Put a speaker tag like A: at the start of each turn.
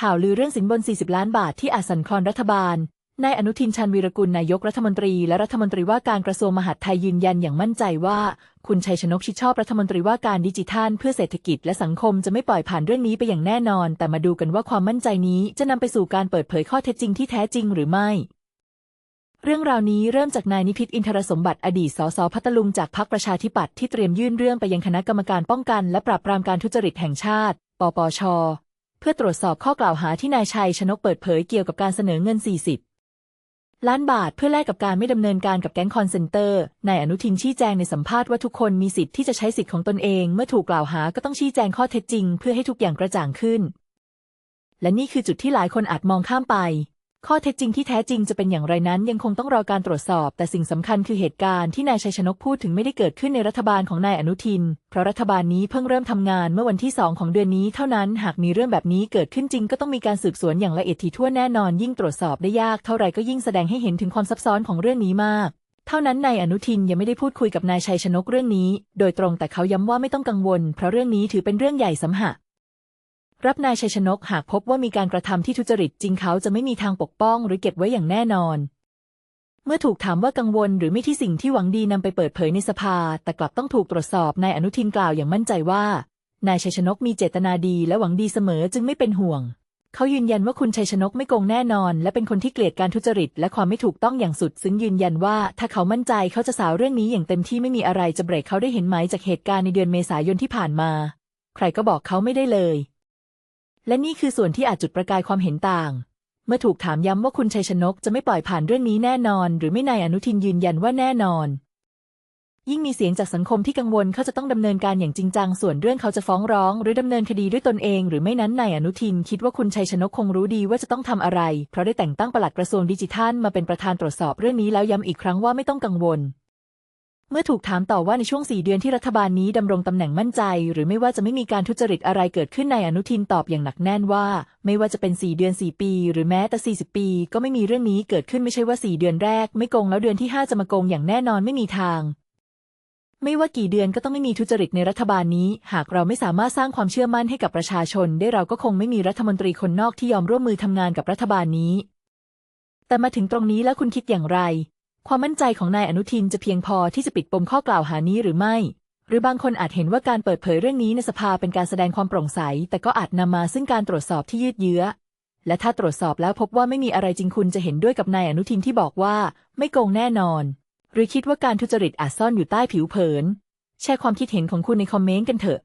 A: ข่าวลือเรื่องสินบน 40 ล้านบาทที่อาสันคลอนรัฐบาล นายอนุทินชาญวีรกุลนายกรัฐมนตรีและรัฐมนตรีว่าการกระทรวงมหาดไทยยืนยันอย่างมั่นใจว่า คุณชัยชนกชิดชอบรัฐมนตรีว่าการดิจิทัล เพื่อเศรษฐกิจและสังคมจะไม่ปล่อยผ่านเรื่องนี้ไปอย่างแน่นอน แต่มาดูกันว่าความมั่นใจนี้จะนำไปสู่การเปิดเผยข้อเท็จจริงที่แท้จริงหรือไม่เรื่องราวนี้เริ่มจากนายนิพิษอินทรสมบัติอดีตสสพัทลุงจากพรรคประชาธิปัตย์ที่เตรียมยื่นเรื่องไปยังคณะกรรมการป้องกัน และปราบปรามการทุจริตแห่งชาติ ปปช เพื่อตรวจสอบข้อกล่าวหาที่นายชัยชนกเปิดเผยเกี่ยวกับการเสนอเงิน 40 ล้านบาทเพื่อแลกกับการไม่ดำเนินการกับแก๊งคอนเซนเตอร์นายอนุทินชี้แจงในสัมภาษณ์ว่าทุกคนมีสิทธิ์ที่จะใช้สิทธิ์ของตนเอง เมื่อถูกกล่าวหาก็ต้องชี้แจงข้อเท็จจริง เพื่อให้ทุกอย่างกระจ่างขึ้น และนี่คือจุดที่หลายคนอาจมองข้ามไป ข้อเท็จจริงที่แท้จริงจะเป็นอย่างไรนั้นยังคงต้องรอการตรวจสอบ แต่สิ่งสำคัญคือเหตุการณ์ที่นายชัยชนกพูดถึงไม่ได้เกิดขึ้นในรัฐบาลของนายอนุทิน เพราะรัฐบาลนี้เพิ่งเริ่มทำงานเมื่อวันที่สองของเดือนนี้เท่านั้น หากมีเรื่องแบบนี้เกิดขึ้นจริงก็ต้องมีการสืบสวนอย่างละเอียดถี่ถ้วนแน่นอน ยิ่งตรวจสอบได้ยากเท่าไรก็ยิ่งแสดงให้เห็นถึงความซับซ้อนของเรื่องนี้มากเท่านั้นนายอนุทินยังไม่ได้พูดคุยกับนายชัยชนกเรื่องนี้ โดยตรงแต่เขาย้ำว่าไม่ต้องกังวล เพราะเรื่องนี้ถือเป็นเรื่องใหญ่สำหะ รับนายชัยชนกหากพบว่ามีการกระทำที่ทุจริตจริงเขาจะไม่มีทางปกป้องหรือเก็บไว้อย่างแน่นอน เมื่อถูกถามว่ากังวลหรือไม่ที่สิ่งที่หวังดีนำไปเปิดเผยในสภา แต่กลับต้องถูกตรวจสอบนายอนุทินกล่าวอย่างมั่นใจว่า นายชัยชนกมีเจตนาดีและหวังดีเสมอจึงไม่เป็นห่วง เขายืนยันว่าคุณชัยชนกไม่โกงแน่นอน และเป็นคนที่เกลียดการทุจริต และความไม่ถูกต้องอย่างสุด ซึ่งยืนยันว่า ถ้าเขามั่นใจเขาจะสาวเรื่องนี้อย่างเต็มที่ไม่มีอะไรจะเบรกเขาได้เห็นไหมจากเหตุการณ์ในเดือนเมษายนที่ผ่านมา ใครก็บอกเขาไม่ได้เลย และนี่คือส่วนที่อาจจุดประกายความเห็นต่าง เมื่อถูกถามย้ำว่าคุณชัยชนกจะไม่ปล่อยผ่านเรื่องนี้แน่นอน หรือไม่นายอนุทินยืนยันว่าแน่นอน ยิ่งมีเสียงจากสังคมที่กังวลเขาจะต้องดำเนินการอย่างจริงจัง ส่วนเรื่องเขาจะฟ้องร้อง หรือดำเนินคดีด้วยตนเอง หรือไม่นั้นนายอนุทินคิดว่าคุณชัยชนกคงรู้ดีว่าจะต้องทำอะไร เพราะได้แต่งตั้งปลัดกระทรวงดิจิทัลมาเป็นประธานตรวจสอบเรื่องนี้แล้วย้ำอีกครั้งว่าไม่ต้องกังวล เมื่อถูกถามต่อว่าในช่วงสี่เดือนที่รัฐบาลนี้ดำรงตำแหน่งมั่นใจ หรือไม่ว่าจะไม่มีการทุจริตอะไรเกิดขึ้นในอนุทินตอบอย่างหนักแน่นว่า ไม่ว่าจะเป็นสี่เดือนสี่ปี หรือแม้แต่สี่สิบปี ก็ไม่มีเรื่องนี้เกิดขึ้นไม่ใช่ว่าสี่เดือนแรก ไม่โกงแล้วเดือนที่ห้าจะมาโกงอย่างแน่นอนไม่มีทาง ไม่ว่ากี่เดือนก็ต้องไม่มีทุจริตในรัฐบาลนี้ หากเราไม่สามารถสร้างความเชื่อมั่นให้กับประชาชน ได้เราก็คงไม่มีรัฐมนตรีคนนอกที่ยอมร่วมมือทำงานกับรัฐบาลนี้ แต่มาถึงตรงนี้แล้วคุณคิดอย่างไร ความมั่นใจของนายอนุทินจะเพียงพอที่จะปิดปมข้อกล่าวหานี้หรือไม่ หรือบางคนอาจเห็นว่าการเปิดเผยเรื่องนี้ในสภาเป็นการแสดงความโปร่งใส แต่ก็อาจนำมาซึ่งการตรวจสอบที่ยืดเยื้อ และถ้าตรวจสอบแล้วพบว่าไม่มีอะไรจริงคุณจะเห็นด้วยกับนายอนุทินที่บอกว่า ไม่โกงแน่นอน หรือคิดว่าการทุจริตอาจซ่อนอยู่ใต้ผิวเผิน แชร์ความคิดเห็นของคุณในคอมเมนต์กันเถอะ